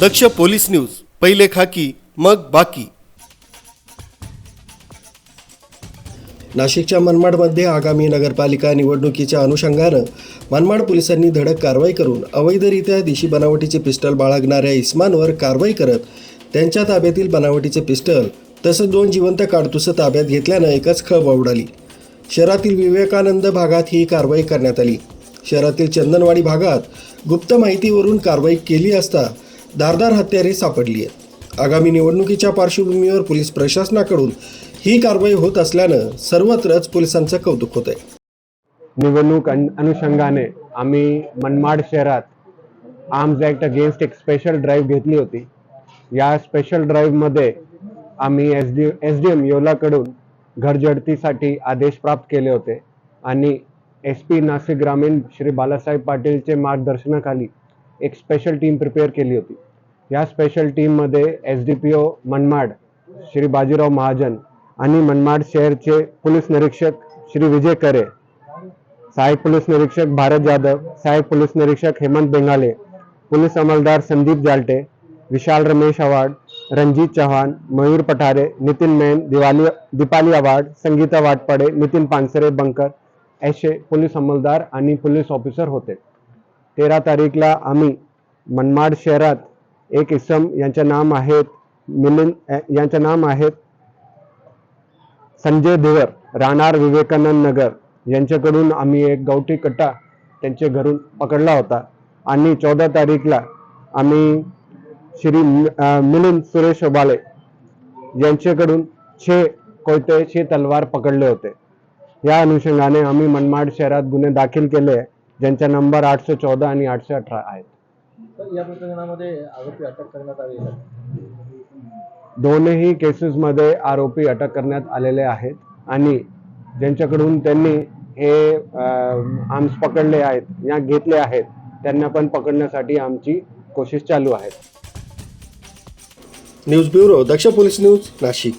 दक्ष police news पहिले खाकी मग बाकी. नाशिकच्या मनमाडमध्ये आगामी नगरपालिका निवडणुकीच्या अनुषंगानं मनमाड पोलिसांनी धडक कारवाई करून अवैधरित्या देशी बनावटीचे पिस्टल बाळगणाऱ्या इस्मांवर कारवाई करत त्यांच्या ताब्यातील बनावटीचे पिस्टल तसंच दोन जिवंत काडतुसं ताब्यात घेतल्यानं एकच खळबळ उडाली. शहरातील विवेकानंद भागात ही कारवाई करण्यात आली. शहरातील चंदनवाडी भागात गुप्त माहितीवरून कारवाई केली असता धारदार हत्यारे सापडली आहेत. आगामी निवडणुकीच्या पार्श्वभूमीवर पोलीस प्रशासनाकडून ही कारवाई होत असल्यानं सर्वत्रच पोलिसांचं कौतुक होत आहे निवडणूक अन- अनुषंगाने आम्ही मनमाड शहरात आर्म्स ॲक्ट अगेन्स्ट एक स्पेशल ड्राईव्ह घेतली होती. या स्पेशल ड्राईव्हमध्ये आम्ही S D S D M योलाकडून घरजडतीसाठी आदेश प्राप्त केले होते आणि एस पी नाशिक ग्रामीण श्री बालासाहेब पाटीलचे मार्गदर्शनाखाली एक स्पेशल टीम प्रिपेअर केली होती. या स्पेशल टीममध्ये S D P O Manmad Shri Bajirao Mahajan आणि मनमाड शहरचे पोलीस निरीक्षक श्री विजय करे सहाय्यक पोलीस निरीक्षक भारत जाधव सहाय्यक पोलीस निरीक्षक हेमंत बेंगाले पोलीस अंमलदार संदीप जालटे विशाल रमेश आव्हाड रणजित चव्हाण मयूर पठारे नितीन मेन दिवाली दीपाली आव्हाड संगीता वाटपाडे नितीन पानसरे बंकर असे पोलीस अंमलदार आणि पोलीस ऑफिसर होते. तेरा तारीखला आम्ही मनमाड शहरात एक इसम यांचे नाम आहेत मिलिंद यांचे नाम आहेत संजय देवर राहणार विवेकानंद नगर. यांच्याकडून आम्ही एक गावठी कट्टा त्यांच्या घरून पकडला होता. आणि चौदा तारीखला आम्ही श्री मिलिंद सुरेश बाले यांच्याकडून छे कोयते छे तलवार पकडले होते. या अनुषंगाने आम्ही मनमाड शहरात गुन्हे दाखल केले. ज्यांचा नंबर आठशे चौदा आणि आठशे अठरा आहेत. तर या प्रकरणामध्ये आरोपी अटक करण्यात आले आहेत. दोनही केसेसमध्ये आरोपी अटक करण्यात आलेले आहेत आणि ज्यांच्याकडून त्यांनी हे आर्म्स पकडले आहेत या घेतले आहेत त्यांना पण पकडण्यासाठी आमची कोशिश चालू आहे news bureau Daksh police news Nashik